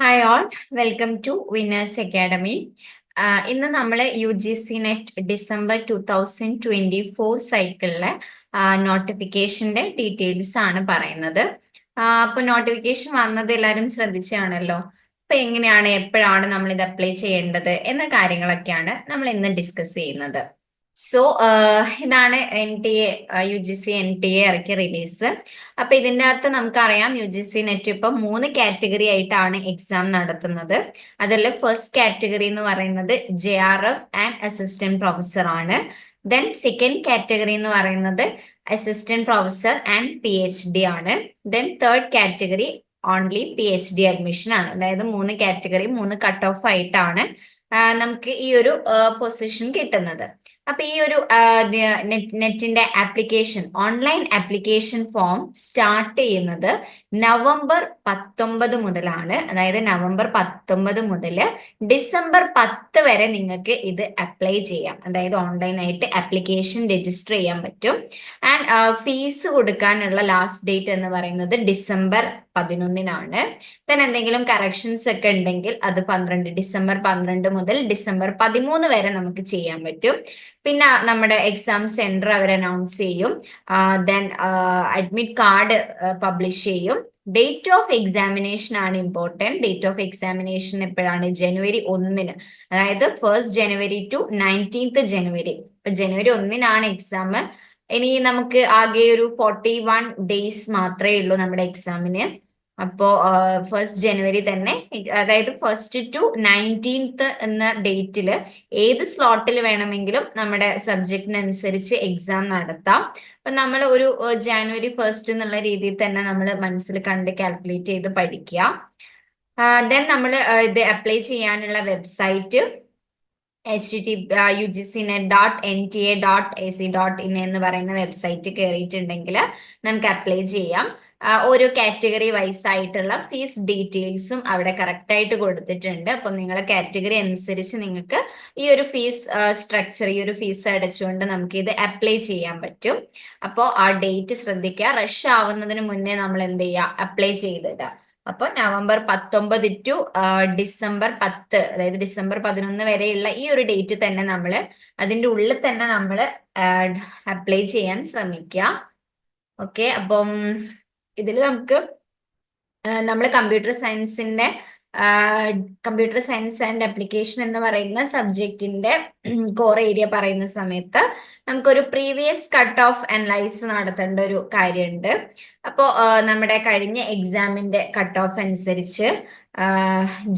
Hi all welcome to winners academy ഇന്ന് നമ്മൾ U G C NET December two thousand twenty four സൈക്കിളിലെ നോട്ടിഫിക്കേഷന്റെ details ആണ് പറയുന്നത്. അപ്പൊ നോട്ടിഫിക്കേഷൻ വന്നത് എല്ലാവരും ശ്രദ്ധിച്ചാണല്ലോ? അപ്പൊ എങ്ങനെയാണ് എപ്പോഴാണ് നമ്മൾ ഇത് അപ്ലൈ ചെയ്യേണ്ടത് എന്ന കാര്യങ്ങളൊക്കെയാണ് നമ്മൾ ഇന്ന് ഡിസ്കസ് ചെയ്യുന്നത്. സോ ഇതാണ് N T A U G C N T A ഇറക്കിയ റിലീസ് അപ്പൊ ഇതിന്റെ അകത്ത് നമുക്കറിയാം യു ജി സി നെറ്റ് ഇപ്പം മൂന്ന് കാറ്റഗറി ആയിട്ടാണ് എക്സാം നടത്തുന്നത്. അതിൽ ഫസ്റ്റ് കാറ്റഗറി എന്ന് പറയുന്നത് J R F and assistant professor ആണ്. ദെൻ സെക്കൻഡ് കാറ്റഗറി എന്ന് പറയുന്നത് assistant professor and P H D ആണ്. Then third category only P H D admission ആണ്. അതായത് മൂന്ന് കാറ്റഗറി മൂന്ന് കട്ട് ഓഫ് ആയിട്ടാണ് നമുക്ക് ഈ ഒരു പൊസിഷൻ കിട്ടുന്നത്. അപ്പൊ ഈ ഒരു നെറ്റിന്റെ application online application form start ചെയ്യുന്നത് നവംബർ പത്തൊമ്പത് മുതലാണ്. അതായത് നവംബർ പത്തൊമ്പത് മുതൽ ഡിസംബർ പത്ത് വരെ നിങ്ങൾക്ക് ഇത് അപ്ലൈ ചെയ്യാം. അതായത് ഓൺലൈനായിട്ട് ആപ്ലിക്കേഷൻ രജിസ്റ്റർ ചെയ്യാൻ പറ്റും. ആൻഡ് ഫീസ് കൊടുക്കാനുള്ള ലാസ്റ്റ് ഡേറ്റ് എന്ന് പറയുന്നത് ഡിസംബർ പതിനൊന്നിനാണ്. ദെൻ എന്തെങ്കിലും കറക്ഷൻസ് ഒക്കെ ഉണ്ടെങ്കിൽ അത് പന്ത്രണ്ട് ഡിസംബർ പന്ത്രണ്ട് മുതൽ ഡിസംബർ പതിമൂന്ന് വരെ നമുക്ക് ചെയ്യാൻ പറ്റും. പിന്നെ നമ്മുടെ എക്സാം സെന്റർ അവർ അനൗൺസ് ചെയ്യും. ദെൻ അഡ്മിറ്റ് കാർഡ് പബ്ലിഷ് ചെയ്യും. ഡേറ്റ് ഓഫ് എക്സാമിനേഷൻ ആണ് ഇമ്പോർട്ടന്റ് ഡേറ്റ് ഓഫ് എക്സാമിനേഷൻ എപ്പോഴാണ്? ജനുവരി ഒന്നിന്. അതായത് first January to nineteenth January ഇപ്പൊ ജനുവരി ഒന്നിനാണ് എക്സാം ഇനി നമുക്ക് ആകെ ഒരു ഫോർട്ടി വൺ ഡേയ്സ് മാത്രമേ ഉള്ളൂ നമ്മുടെ എക്സാമിന് അപ്പോ ഫസ്റ്റ് ജനുവരി തന്നെ അതായത് ഫസ്റ്റ് ടു നയന്റീൻത്ത് എന്ന ഡേറ്റിൽ ഏത് സ്ലോട്ടിൽ വേണമെങ്കിലും നമ്മുടെ സബ്ജക്റ്റിനനുസരിച്ച് എക്സാം നടത്താം. അപ്പൊ നമ്മൾ ഒരു ജാനുവരി ഫസ്റ്റ് എന്നുള്ള രീതിയിൽ തന്നെ നമ്മൾ മനസ്സിൽ കണ്ട് കാൽക്കുലേറ്റ് ചെയ്ത് പഠിക്കുക. ദെൻ നമ്മൾ ഇത് അപ്ലൈ ചെയ്യാനുള്ള website H T U G C net dot N T A dot A C dot in എന്ന് പറയുന്ന വെബ്സൈറ്റ് കയറിയിട്ടുണ്ടെങ്കിൽ നമുക്ക് അപ്ലൈ ചെയ്യാം. ഓരോ കാറ്റഗറി വൈസ് ആയിട്ടുള്ള ഫീസ് ഡീറ്റെയിൽസും അവിടെ കറക്റ്റ് ആയിട്ട് കൊടുത്തിട്ടുണ്ട്. അപ്പം നിങ്ങൾ കാറ്റഗറി അനുസരിച്ച് നിങ്ങൾക്ക് ഈ ഒരു ഫീസ് സ്ട്രക്ചർ ഈ ഒരു ഫീസ് അടച്ചുകൊണ്ട് നമുക്ക് ഇത് അപ്ലൈ ചെയ്യാൻ പറ്റും. അപ്പോൾ ആ ഡേറ്റ് ശ്രദ്ധിക്കുക. റഷ് ആവുന്നതിന് മുന്നേ നമ്മൾ എന്ത് ചെയ്യുക? അപ്ലൈ ചെയ്തിടുക. അപ്പൊ നവംബർ പത്തൊമ്പത് ടു ഡിസംബർ പത്ത് അതായത് ഡിസംബർ പതിനൊന്ന് വരെയുള്ള ഈ ഒരു ഡേറ്റ് തന്നെ നമ്മൾ അതിന്റെ ഉള്ളിൽ തന്നെ നമ്മൾ അപ്ലൈ ചെയ്യാൻ ശ്രമിക്കുക. ഓക്കെ അപ്പം ഇതിൽ നമുക്ക് നമ്മൾ കമ്പ്യൂട്ടർ സയൻസിന്റെ കമ്പ്യൂട്ടർ സയൻസ് ആൻഡ് അപ്ലിക്കേഷൻ എന്ന് പറയുന്ന സബ്ജക്റ്റിന്റെ കോർ ഏരിയ പറയുന്ന സമയത്ത് നമുക്കൊരു പ്രീവിയസ് കട്ട് ഓഫ് അനലൈസ് നടത്തേണ്ട ഒരു കാര്യമുണ്ട്. അപ്പോൾ നമ്മുടെ കഴിഞ്ഞ എക്സാമിന്റെ കട്ട് ഓഫ് അനുസരിച്ച്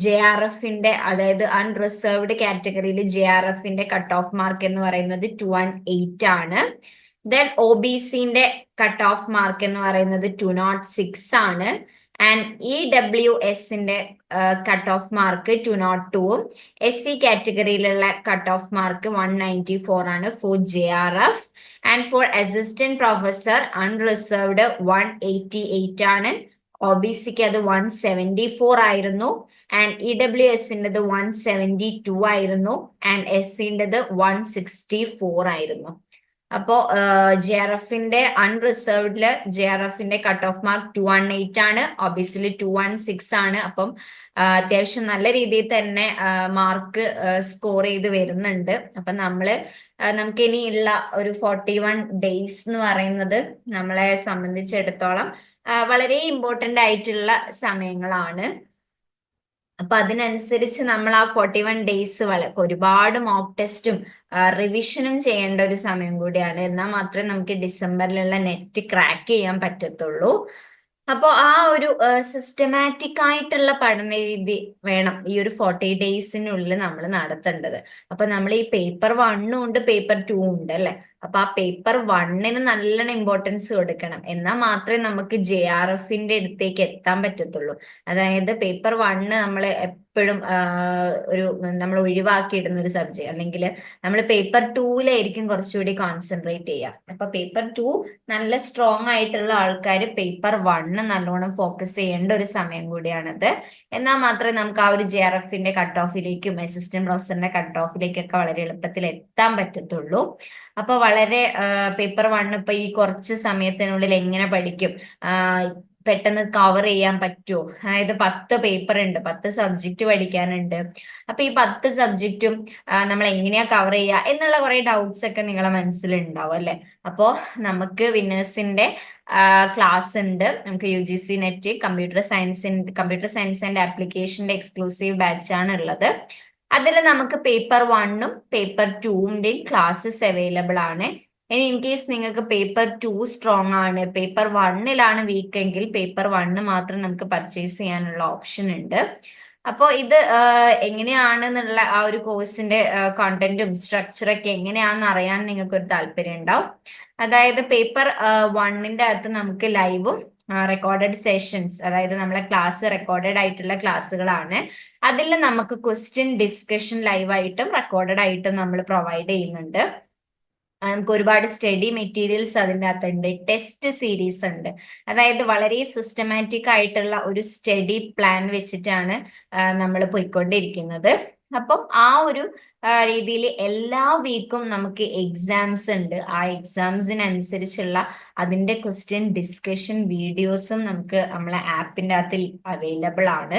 ജെ ആർ എഫിന്റെ അതായത് അൺറിസർവ്ഡ് കാറ്റഗറിയിൽ ജെ ആർ എഫിന്റെ കട്ട് ഓഫ് മാർക്ക് എന്ന് പറയുന്നത് ടു വൺ എയ്റ്റ് ആണ്. ദെൻ ഒ ബി സിന്റെ കട്ട് ഓഫ് മാർക്ക് എന്ന് പറയുന്നത് ടു നോട്ട് സിക്സ് ആണ്. ആൻഡ് ഇ ഡബ്ല്യു എസിന്റെ cut off mark two naught ടുവും S C കാറ്റഗറിയിലുള്ള cut off mark one ninety four ആണ് for J R F and for assistant professor unreserved one eighty eight ആണ്. O B സിക്ക് അത് one seventy four ആയിരുന്നു. And E W എസിന്റെത് one seventy two ആയിരുന്നു. And S സിന്റെത് one sixty four ആയിരുന്നു. അപ്പോ ജെ ആർ എഫിന്റെ അൺറിസർവ്ഡിൽ ജെ ആർ എഫിന്റെ cut off mark two one eight ആണ്. ഒബിയസ്ലി ടു വൺ സിക്സ് ആണ്. അപ്പം അത്യാവശ്യം നല്ല രീതിയിൽ തന്നെ മാർക്ക് സ്കോർ ചെയ്ത് വരുന്നുണ്ട്. അപ്പൊ നമ്മൾ നമുക്ക് ഇനിയുള്ള ഒരു ഫോർട്ടി വൺ ഡേയ്സ് എന്ന് പറയുന്നത് നമ്മളെ സംബന്ധിച്ചിടത്തോളം വളരെ ഇമ്പോർട്ടന്റ് ആയിട്ടുള്ള സമയങ്ങളാണ്. അപ്പൊ അതിനനുസരിച്ച് നമ്മൾ ആ ഫോർട്ടി വൺ ഡേയ്സ് ഒരുപാട് മോക്ക് ടെസ്റ്റും റിവിഷനും ചെയ്യേണ്ട ഒരു സമയം കൂടിയാണ്. എന്നാൽ മാത്രമേ നമുക്ക് ഡിസംബറിലുള്ള നെറ്റ് ക്രാക്ക് ചെയ്യാൻ പറ്റത്തുള്ളൂ. അപ്പോൾ ആ ഒരു സിസ്റ്റമാറ്റിക് ആയിട്ടുള്ള പഠന രീതി വേണം ഈ ഒരു ഫോർട്ടി ഡേയ്സിനുള്ളിൽ നമ്മൾ നടത്തേണ്ടത്. അപ്പൊ നമ്മൾ ഈ പേപ്പർ വണ്ണും ഉണ്ട് പേപ്പർ ടു ഉണ്ട് അല്ലെ? അപ്പൊ ആ പേപ്പർ വണ്ണിന് നല്ലോണം ഇമ്പോർട്ടൻസ് കൊടുക്കണം. എന്നാൽ മാത്രമേ നമുക്ക് ജെ ആർ എഫിന്റെ അടുത്തേക്ക് എത്താൻ പറ്റത്തുള്ളൂ. അതായത് പേപ്പർ വണ്ണ് നമ്മൾ എപ്പോഴും ഒരു നമ്മൾ ഒഴിവാക്കിയിടുന്ന ഒരു സബ്ജക്ട്. അല്ലെങ്കിൽ നമ്മൾ പേപ്പർ ടൂവിലായിരിക്കും കുറച്ചുകൂടി കോൺസെൻട്രേറ്റ് ചെയ്യുക. അപ്പൊ പേപ്പർ ടു നല്ല സ്ട്രോങ് ആയിട്ടുള്ള ആൾക്കാർ പേപ്പർ വണ്ണ് നല്ലോണം ഫോക്കസ് ചെയ്യേണ്ട ഒരു സമയം കൂടിയാണത്. എന്നാൽ മാത്രമേ നമുക്ക് ആ ഒരു ജെ ആർ എഫിന്റെ കട്ട് ഓഫിലേക്കും അസിസ്റ്റന്റ് പ്രൊഫസറിന്റെ കട്ട് ഓഫിലേക്കൊക്കെ വളരെ എളുപ്പത്തിൽ എത്താൻ പറ്റത്തുള്ളൂ. അപ്പൊ വളരെ പേപ്പർ വണ്ണ് ഇപ്പൊ ഈ കുറച്ച് സമയത്തിനുള്ളിൽ എങ്ങനെ പഠിക്കും? പെട്ടെന്ന് കവർ ചെയ്യാൻ പറ്റുമോ അതായത് പത്ത് പേപ്പർ ഉണ്ട് പത്ത് സബ്ജക്റ്റ് പഠിക്കാനുണ്ട്. അപ്പൊ ഈ പത്ത് സബ്ജക്റ്റും നമ്മൾ എങ്ങനെയാ കവർ ചെയ്യുക എന്നുള്ള കുറെ ഡൗട്ട്സ് ഒക്കെ നിങ്ങളെ മനസ്സിലുണ്ടാവും അല്ലെ? അപ്പോ നമുക്ക് വിന്നേഴ്സിന്റെ ക്ലാസ് ഉണ്ട്. നമുക്ക് U G C net computer science computer science and ആപ്ലിക്കേഷന്റെ എക്സ്ക്ലൂസീവ് ബാച്ച് ആണ് ഉള്ളത്. അതിൽ നമുക്ക് പേപ്പർ വണ്ണും പേപ്പർ ടൂവിന്റെയും ക്ലാസ്സസ് അവൈലബിൾ ആണ്. ഇനി ഇൻ കേസ് നിങ്ങൾക്ക് പേപ്പർ ടു സ്ട്രോങ് ആണ് പേപ്പർ വണ്ണിലാണ് വീക്ക് എങ്കിൽ പേപ്പർ വണ്ണ് മാത്രം നമുക്ക് പർച്ചേസ് ചെയ്യാനുള്ള ഓപ്ഷൻ ഉണ്ട്. അപ്പോൾ ഇത് എങ്ങനെയാണെന്നുള്ള ആ ഒരു കോഴ്സിന്റെ കോണ്ടന്റും സ്ട്രക്ചറൊക്കെ എങ്ങനെയാണെന്ന് അറിയാൻ നിങ്ങൾക്ക് ഒരു താല്പര്യം ഉണ്ടാവും. അതായത് പേപ്പർ വണ്ണിന്റെ അകത്ത് നമുക്ക് ലൈവും റെക്കോർഡഡ് സെഷൻസ് അതായത് നമ്മളെ ക്ലാസ് റെക്കോർഡഡ് ആയിട്ടുള്ള ക്ലാസ്സുകളാണ് അതിൽ നമുക്ക് ക്വസ്റ്റ്യൻ ഡിസ്കഷൻ ലൈവായിട്ടും റെക്കോർഡഡ് ആയിട്ടും നമ്മൾ പ്രൊവൈഡ് ചെയ്യുന്നുണ്ട്. നമുക്ക് ഒരുപാട് സ്റ്റഡി മെറ്റീരിയൽസ് അതിന്റെ അകത്തുണ്ട് ടെസ്റ്റ് സീരീസ് ഉണ്ട്. അതായത് വളരെ സിസ്റ്റമാറ്റിക് ആയിട്ടുള്ള ഒരു സ്റ്റഡി പ്ലാൻ വെച്ചിട്ടാണ് നമ്മൾ പോയിക്കൊണ്ടിരിക്കുന്നത്. അപ്പം ആ ഒരു രീതിയിൽ എല്ലാ വീക്കും നമുക്ക് എക്സാംസ് ഉണ്ട്. ആ എക്സാംസിനനുസരിച്ചുള്ള അതിന്റെ ക്വസ്റ്റ്യൻ ഡിസ്കഷൻ വീഡിയോസും നമുക്ക് നമ്മളെ ആപ്പിന്റെ അകത്തിൽ അവൈലബിൾ ആണ്.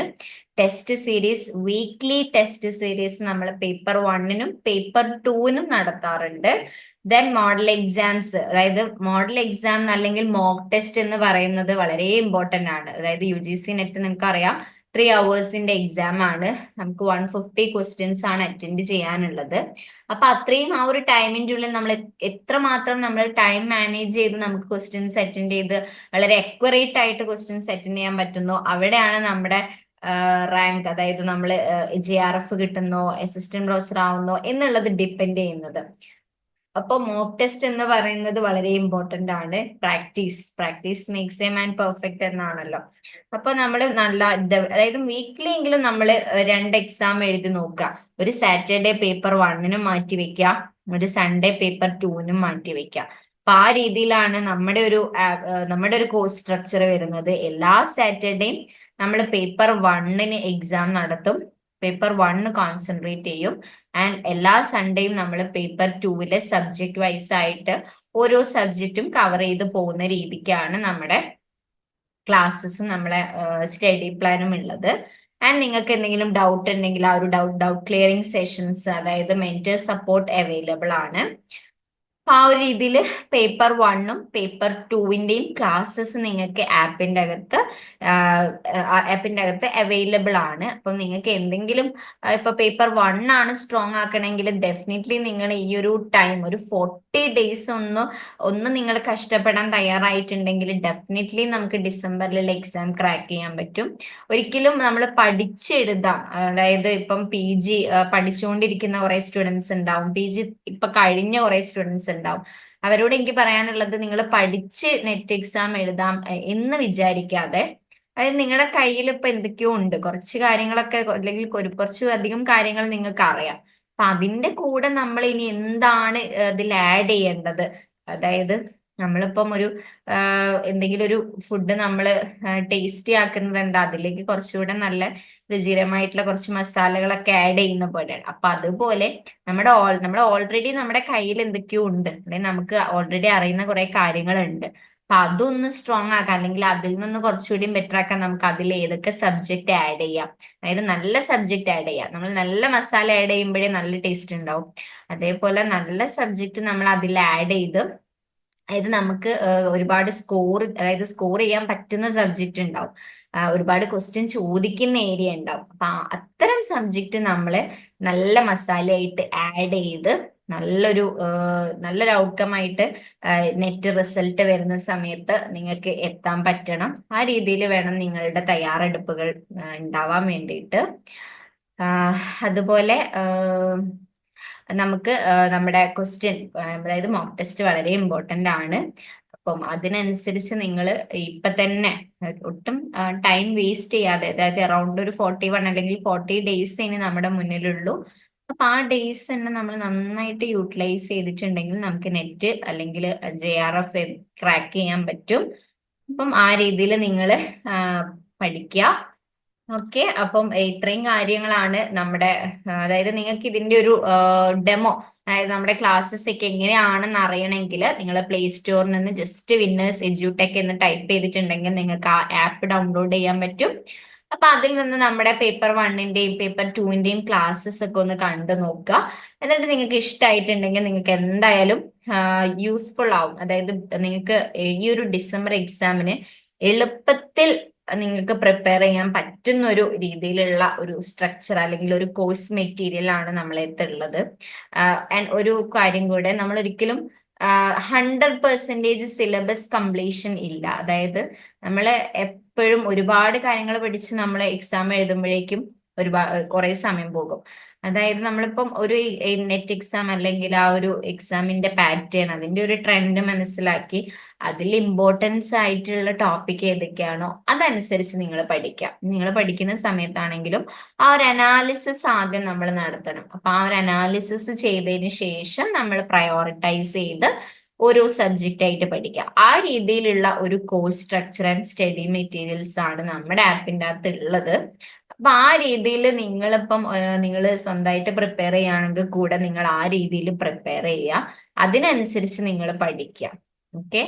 Test series weekly test series നമ്മൾ പേപ്പർ വണ്ണിനും പേപ്പർ ടൂവിനും നടത്താറുണ്ട്. ദെൻ മോഡൽ എക്സാംസ് അതായത് മോഡൽ എക്സാം അല്ലെങ്കിൽ മോക്ക് ടെസ്റ്റ് എന്ന് പറയുന്നത് വളരെ ഇമ്പോർട്ടന്റ് ആണ്. അതായത് യു ജി സി നെറ്റ് നിങ്ങൾക്ക് അറിയാം ത്രീ അവേഴ്സിന്റെ എക്സാം ആണ്. നമുക്ക് വൺ ഫിഫ്റ്റി ക്വസ്റ്റ്യൻസ് ആണ് അറ്റൻഡ് ചെയ്യാനുള്ളത്. അപ്പൊ അത്രയും ആ ഒരു ടൈമിന്റെ ഉള്ളിൽ നമ്മൾ എത്രമാത്രം നമ്മൾ ടൈം മാനേജ് ചെയ്ത് നമുക്ക് ക്വസ്റ്റ്യൻസ് അറ്റൻഡ് ചെയ്ത് വളരെ അക്വറേറ്റ് ആയിട്ട് ക്വസ്റ്റ്യൻസ് അറ്റൻഡ് ചെയ്യാൻ പറ്റുന്നു അവിടെയാണ് നമ്മുടെ റാങ്ക് അതായത് നമ്മൾ ജെ ആർ എഫ് കിട്ടുന്നോ അസിസ്റ്റന്റ് പ്രൊഫസർ ആവുന്നോ എന്നുള്ളത് ഡിപ്പെൻഡ് ചെയ്യുന്നത്. അപ്പൊ മോക്ക് ടെസ്റ്റ് എന്ന് പറയുന്നത് വളരെ ഇമ്പോർട്ടന്റ് ആണ്. Practice practice makes a man perfect എന്നാണല്ലോ. അപ്പൊ നമ്മൾ നല്ല അതായത് വീക്ക്ലി എങ്കിലും നമ്മൾ രണ്ട് എക്സാം എഴുതി നോക്കുക. ഒരു സാറ്റർഡേ പേപ്പർ വണ്ണിനും മാറ്റി വെക്കുക. ഒരു സൺഡേ പേപ്പർ ടൂവിനും മാറ്റി വെക്കുക. അപ്പൊ ആ രീതിയിലാണ് നമ്മുടെ ഒരു നമ്മുടെ ഒരു കോഴ്സ് സ്ട്രക്ചർ വരുന്നത്. എല്ലാ സാറ്റർഡേയും നമ്മൾ പേപ്പർ വണ്ണിന് എക്സാം നടത്തും. പേപ്പർ വണ്ണ് കോൺസെൻട്രേറ്റ് ചെയ്യും. ആൻഡ് എല്ലാ സൺഡേയും നമ്മൾ പേപ്പർ ടൂവിലെ സബ്ജക്ട് വൈസ് ആയിട്ട് ഓരോ സബ്ജക്റ്റും കവർ ചെയ്ത് പോകുന്ന രീതിക്കാണ് നമ്മുടെ ക്ലാസ്സസ് നമ്മളെ സ്റ്റഡി പ്ലാനും ഉള്ളത്. ആൻഡ് നിങ്ങൾക്ക് എന്തെങ്കിലും ഡൗട്ട് ഉണ്ടെങ്കിൽ ആ ഒരു ഡൗട്ട് ഡൗട്ട് ക്ലിയറിംഗ് സെഷൻസ് അതായത് മെന്റർ സപ്പോർട്ട് അവൈലബിൾ ആണ്. ആ ഒരു രീതിയിൽ പേപ്പർ വണ്ണും പേപ്പർ ടൂവിന്റെയും ക്ലാസ്സസ് നിങ്ങൾക്ക് ആപ്പിന്റെ അകത്ത് ആപ്പിന്റെ അകത്ത് അവൈലബിൾ ആണ്. അപ്പം നിങ്ങൾക്ക് എന്തെങ്കിലും ഇപ്പൊ പേപ്പർ വൺ ആണ് സ്ട്രോങ് ആക്കണമെങ്കിൽ ഡെഫിനറ്റ്ലി നിങ്ങൾ ഈ ഒരു ടൈം ഒരു ഫോർട്ടി ഡേയ്സ് ഒന്ന് ഒന്ന് നിങ്ങൾ കഷ്ടപ്പെടാൻ തയ്യാറായിട്ടുണ്ടെങ്കിൽ ഡെഫിനറ്റ്ലി നമുക്ക് ഡിസംബറിലുള്ള എക്സാം ക്രാക്ക് ചെയ്യാൻ പറ്റും. ഒരിക്കലും നമ്മൾ പഠിച്ചെഴുതാം. അതായത് ഇപ്പം പി ജി പഠിച്ചുകൊണ്ടിരിക്കുന്ന കുറെ സ്റ്റുഡൻസ് ഉണ്ടാവും. പി ജി ഇപ്പൊ കഴിഞ്ഞ കുറെ സ്റ്റുഡൻസ് ഉണ്ടാവും. അവരോട് എനിക്ക് പറയാനുള്ളത് നിങ്ങൾ പഠിച്ച് നെറ്റ് എക്സാം എഴുതാം എന്ന് വിചാരിക്കാതെ അതായത് നിങ്ങളുടെ കയ്യിൽ ഇപ്പൊ എന്തൊക്കെയോ ഉണ്ട്. കുറച്ച് കാര്യങ്ങളൊക്കെ അല്ലെങ്കിൽ കുറച്ച് അധികം കാര്യങ്ങൾ നിങ്ങൾക്ക് അറിയാം. അപ്പൊ അതിന്റെ കൂടെ നമ്മൾ ഇനി എന്താണ് അതിൽ ആഡ് ചെയ്യേണ്ടത്? അതായത് നമ്മളിപ്പം ഒരു എന്തെങ്കിലും ഒരു ഫുഡ് നമ്മൾ ടേസ്റ്റി ആക്കുന്നത് അതിലേക്ക് കുറച്ചുകൂടെ നല്ല രുചികരമായിട്ടുള്ള കുറച്ച് മസാലകളൊക്കെ ആഡ് ചെയ്യുന്ന പോലെയാണ്. അപ്പൊ അതുപോലെ നമ്മുടെ ഓൾ നമ്മുടെ ഓൾറെഡി നമ്മുടെ കയ്യിൽ എന്തൊക്കെയോ ഉണ്ട്. അല്ലെങ്കിൽ നമുക്ക് ഓൾറെഡി അറിയുന്ന കുറെ കാര്യങ്ങളുണ്ട്. അപ്പൊ അതൊന്ന് സ്ട്രോങ് ആക്കാം. അല്ലെങ്കിൽ അതിൽ നിന്ന് കുറച്ചുകൂടി ബെറ്റർ ആക്കാൻ നമുക്ക് അതിൽ ഏതൊക്കെ സബ്ജക്ട് ആഡ് ചെയ്യാം. അതായത് നല്ല സബ്ജക്ട് ആഡ് ചെയ്യാം. നമ്മൾ നല്ല മസാല ആഡ് ചെയ്യുമ്പോഴേ നല്ല ടേസ്റ്റ് ഉണ്ടാവും. അതേപോലെ നല്ല സബ്ജക്ട് നമ്മൾ അതിൽ ആഡ് ചെയ്ത് അതായത് നമുക്ക് ഒരുപാട് സ്കോർ അതായത് സ്കോർ ചെയ്യാൻ പറ്റുന്ന സബ്ജക്റ്റ് ഉണ്ടാവും. ഒരുപാട് ക്വസ്റ്റ്യൻ ചോദിക്കുന്ന ഏരിയ ഉണ്ടാവും. അപ്പൊ അത്തരം സബ്ജക്റ്റ് നമ്മൾ നല്ല മസാലയായിട്ട് ആഡ് ചെയ്ത് നല്ലൊരു നല്ലൊരു ഔട്ട്കം ആയിട്ട് നെറ്റ് റിസൾട്ട് വരുന്ന സമയത്ത് നിങ്ങൾക്ക് എത്താൻ പറ്റണം. ആ രീതിയിൽ വേണം നിങ്ങളുടെ തയ്യാറെടുപ്പുകൾ ഉണ്ടാവാൻ വേണ്ടിയിട്ട്. അതുപോലെ നമുക്ക് നമ്മുടെ ക്വസ്റ്റ്യൻ അതായത് മോക്ക് ടെസ്റ്റ് വളരെ ഇമ്പോർട്ടന്റ് ആണ്. അപ്പം അതിനനുസരിച്ച് നിങ്ങൾ ഇപ്പൊ തന്നെ ഒട്ടും ടൈം വേസ്റ്റ് ചെയ്യാതെ അതായത് അറൗണ്ട് ഒരു ഫോർട്ടി വൺ അല്ലെങ്കിൽ ഫോർട്ടി ഡേയ്സ് ഇനി നമ്മുടെ മുന്നിലുള്ളൂ. അപ്പൊ ആ ഡേയ്സ് തന്നെ നമ്മൾ നന്നായിട്ട് യൂട്ടിലൈസ് ചെയ്തിട്ടുണ്ടെങ്കിൽ നമുക്ക് നെറ്റ് അല്ലെങ്കിൽ ജെ ആർ എഫ് ക്രാക്ക് ചെയ്യാൻ പറ്റും. അപ്പം ആ രീതിയിൽ നിങ്ങൾ പഠിക്കുക ഓക്കെ അപ്പം ഇത്രയും കാര്യങ്ങളാണ് നമ്മുടെ അതായത് നിങ്ങൾക്ക് ഇതിന്റെ ഒരു ഡെമോ അതായത് നമ്മുടെ ക്ലാസ്സസ് ഒക്കെ എങ്ങനെയാണെന്ന് അറിയണമെങ്കിൽ നിങ്ങൾ പ്ലേ സ്റ്റോറിൽ നിന്ന് ജസ്റ്റ് വിന്നേഴ്സ് എജ്യൂടെക് എന്ന് ടൈപ്പ് ചെയ്തിട്ടുണ്ടെങ്കിൽ നിങ്ങൾക്ക് ആ ആപ്പ് ഡൗൺലോഡ് ചെയ്യാൻ പറ്റും. അപ്പൊ അതിൽ നിന്ന് നമ്മുടെ പേപ്പർ വണ്ണിന്റെയും പേപ്പർ ടുവിന്റെയും ക്ലാസ്സസ് ഒക്കെ ഒന്ന് കണ്ടു നോക്കുക. എന്നിട്ട് നിങ്ങൾക്ക് ഇഷ്ടമായിട്ടുണ്ടെങ്കിൽ നിങ്ങൾക്ക് എന്തായാലും യൂസ്ഫുൾ ആവും. അതായത് നിങ്ങൾക്ക് ഈ ഒരു ഡിസംബർ എക്സാമിന് എളുപ്പത്തിൽ നിങ്ങൾക്ക് പ്രിപ്പയർ ചെയ്യാൻ പറ്റുന്ന ഒരു രീതിയിലുള്ള ഒരു സ്ട്രക്ചർ അല്ലെങ്കിൽ ഒരു കോഴ്സ് മെറ്റീരിയൽ ആണ് നമ്മളെത്തുള്ളത് ആൻഡ് ഒരു കാര്യം കൂടെ നമ്മൾ ഒരിക്കലും ഹൺഡ്രഡ് പെർസെന്റേജ് സിലബസ് കംപ്ലീഷൻ ഇല്ല. അതായത് നമ്മൾ എപ്പോഴും ഒരുപാട് കാര്യങ്ങൾ പഠിച്ച് നമ്മൾ എക്സാം എഴുതുമ്പോഴേക്കും ഒരുപാട് കുറെ സമയം പോകും. അതായത് നമ്മളിപ്പം ഒരു നെറ്റ് എക്സാം അല്ലെങ്കിൽ ആ ഒരു എക്സാമിന്റെ പാറ്റേൺ അതിന്റെ ഒരു ട്രെൻഡ് മനസ്സിലാക്കി അതിൽ ഇമ്പോർട്ടൻസ് ആയിട്ടുള്ള ടോപ്പിക് ഏതൊക്കെയാണോ അതനുസരിച്ച് നിങ്ങൾ പഠിക്കാം. നിങ്ങൾ പഠിക്കുന്ന സമയത്താണെങ്കിലും ആ ഒരു അനാലിസിസ് ആദ്യം നമ്മൾ നടത്തണം. അപ്പൊ ആ ഒരു അനാലിസിസ് ചെയ്തതിന് ശേഷം നമ്മൾ പ്രയോറിറ്റൈസ് ചെയ്ത് ഓരോ സബ്ജക്റ്റ് ആയിട്ട് പഠിക്കുക ആ രീതിയിലുള്ള ഒരു course structure and study materials ആണ് നമ്മുടെ ആപ്പിന്റെ അകത്ത് ഉള്ളത്. അപ്പൊ ആ രീതിയിൽ നിങ്ങളിപ്പം നിങ്ങൾ സ്വന്തമായിട്ട് പ്രിപ്പയർ ചെയ്യുകയാണെങ്കിൽ കൂടെ നിങ്ങൾ ആ രീതിയിൽ പ്രിപ്പയർ ചെയ്യുക. അതിനനുസരിച്ച് നിങ്ങൾ പഠിക്കുക. ഓക്കെ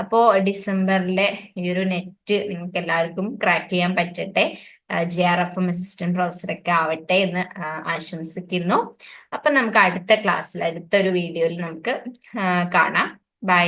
അപ്പോ ഡിസംബറിലെ ഈ ഒരു നെറ്റ് നിങ്ങൾക്ക് എല്ലാവർക്കും ക്രാക്ക് ചെയ്യാൻ പറ്റട്ടെ. J R F M assistant professor ഒക്കെ ആവട്ടെ എന്ന് ആശംസിക്കുന്നു. അപ്പൊ നമുക്ക് അടുത്ത ക്ലാസ്സിൽ അടുത്തൊരു വീഡിയോയിൽ നമുക്ക് കാണാം. ബൈ